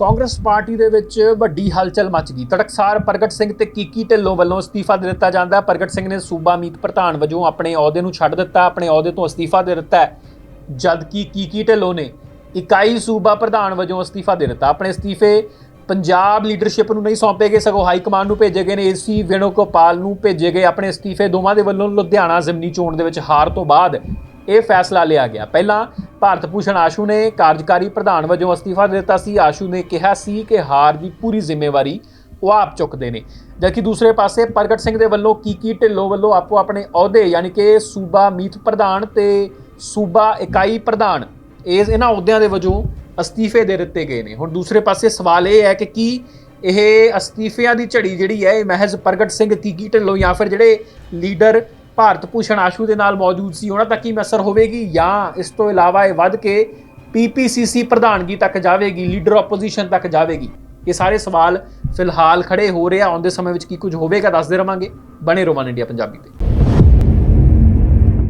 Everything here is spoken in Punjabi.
ਕਾਂਗਰਸ ਪਾਰਟੀ ਦੇ ਵਿੱਚ ਵੱਡੀ ਹਲਚਲ ਮਚ ਗਈ। ਤੜਕਸਾਰ ਪ੍ਰਗਟ ਸਿੰਘ ਤੇ ਕੀਕੀ ਢਿੱਲੋਂ ਵੱਲੋਂ ਅਸਤੀਫਾ ਦੇ ਦਿੱਤਾ ਜਾਂਦਾ ਪ੍ਰਗਟ ਸਿੰਘ ਨੇ ਸੂਬਾ ਮੀਤ ਪ੍ਰਧਾਨ ਵਜੋਂ ਆਪਣੇ ਅਹੁਦੇ ਨੂੰ ਛੱਡ ਦਿੱਤਾ, ਆਪਣੇ ਅਹੁਦੇ ਤੋਂ ਅਸਤੀਫਾ ਦੇ ਦਿੱਤਾ ਹੈ। ਜਦਕਿ ਕੀਕੀ ਢਿੱਲੋਂ ਨੇ ਇਕਾਈ ਸੂਬਾ ਪ੍ਰਧਾਨ ਵਜੋਂ ਅਸਤੀਫਾ ਦੇ ਦਿੱਤਾ। ਆਪਣੇ ਅਸਤੀਫੇ ਪੰਜਾਬ ਲੀਡਰਸ਼ਿਪ ਨੂੰ ਨਹੀਂ ਸੌਂਪੇ ਗਏ, ਸਗੋਂ ਹਾਈ ਕਮਾਂਡ ਨੂੰ ਭੇਜੇ ਗਏ ਨੇ। ਏਸੀ ਵੇਣੁਗੋਪਾਲ ਨੂੰ ਭੇਜੇ ਗਏ। ਆਪਣੇ ਅਸਤੀਫੇ ਦੋਵਾਂ ਦੇ ਵੱਲੋਂ ਲੁਧਿਆਣਾ ਜ਼ਿਮਨੀ ਚੋਣ ਦੇ ਵਿੱਚ ਹਾਰ ਤੋਂ ਬਾਅਦ ਇਹ ਫੈਸਲਾ ਲਿਆ ਗਿਆ। ਪਹਿਲਾਂ ਭਾਰਤ ਭੂਸ਼ਣ ਆਸ਼ੂ ਨੇ ਕਾਰਜਕਾਰੀ ਪ੍ਰਧਾਨ ਵਜੋਂ ਅਸਤੀਫਾ ਦੇ ਦਿੱਤਾ ਸੀ। ਆਸ਼ੂ ਨੇ ਕਿਹਾ ਸੀ ਕਿ ਹਾਰ ਦੀ ਪੂਰੀ ਜ਼ਿੰਮੇਵਾਰੀ ਉਹ ਆਪ ਚੁੱਕਦੇ ਨੇ। ਜਦਕਿ ਦੂਸਰੇ ਪਾਸੇ ਪ੍ਰਗਟ ਸਿੰਘ ਦੇ ਵੱਲੋਂ ਕੀਕੀ ਢਿੱਲੋਂ ਵੱਲੋਂ ਆਪੋ ਆਪਣੇ ਅਹੁਦੇ ਯਾਨੀ ਕਿ ਸੂਬਾ ਮੀਤ ਪ੍ਰਧਾਨ ਤੇ ਸੂਬਾ ਇਕਾਈ ਪ੍ਰਧਾਨ ਇਸ ਇਹਨਾਂ ਅਹੁਦਿਆਂ ਦੇ ਵਜੋਂ ਅਸਤੀਫੇ ਦੇ ਦਿੱਤੇ ਗਏ ਨੇ। ਹੁਣ ਦੂਸਰੇ ਪਾਸੇ ਸਵਾਲ ਇਹ ਹੈ ਕਿ ਕੀ ਇਹ ਅਸਤੀਫਿਆਂ ਦੀ ਝੜੀ ਜਿਹੜੀ ਹੈ, ਇਹ ਮਹਿਜ਼ ਪ੍ਰਗਟ ਸਿੰਘ, ਕੀਕੀ ਢਿੱਲੋਂ ਜਾਂ ਫਿਰ ਜਿਹੜੇ ਲੀਡਰ ਭਾਰਤ ਭੂਸ਼ਣ ਆਸ਼ੂ ਦੇ ਨਾਲ ਮੌਜੂਦ ਸੀ, ਉਹਨਾਂ ਤੱਕ ਹੀ ਮੈਸਰ ਹੋਵੇਗੀ? ਜਾਂ ਇਸ ਤੋਂ ਇਲਾਵਾ ਇਹ ਵੱਧ ਕੇ ਪੀਪੀਸੀਸੀ ਪ੍ਰਧਾਨਗੀ ਤੱਕ ਜਾਵੇਗੀ, ਲੀਡਰ ਆਪੋਜੀਸ਼ਨ ਤੱਕ ਜਾਵੇਗੀ? ਇਹ ਸਾਰੇ ਸਵਾਲ ਫਿਲਹਾਲ ਖੜੇ ਹੋ ਰਹੇ ਆ। ਆਉਂਦੇ ਸਮੇਂ ਵਿੱਚ ਕੀ ਕੁਝ ਹੋਵੇਗਾ, ਦੱਸਦੇ ਰਵਾਂਗੇ ਬਣੇ ਰੋਮਨ ਇੰਡੀਆ ਪੰਜਾਬੀ ਤੇ।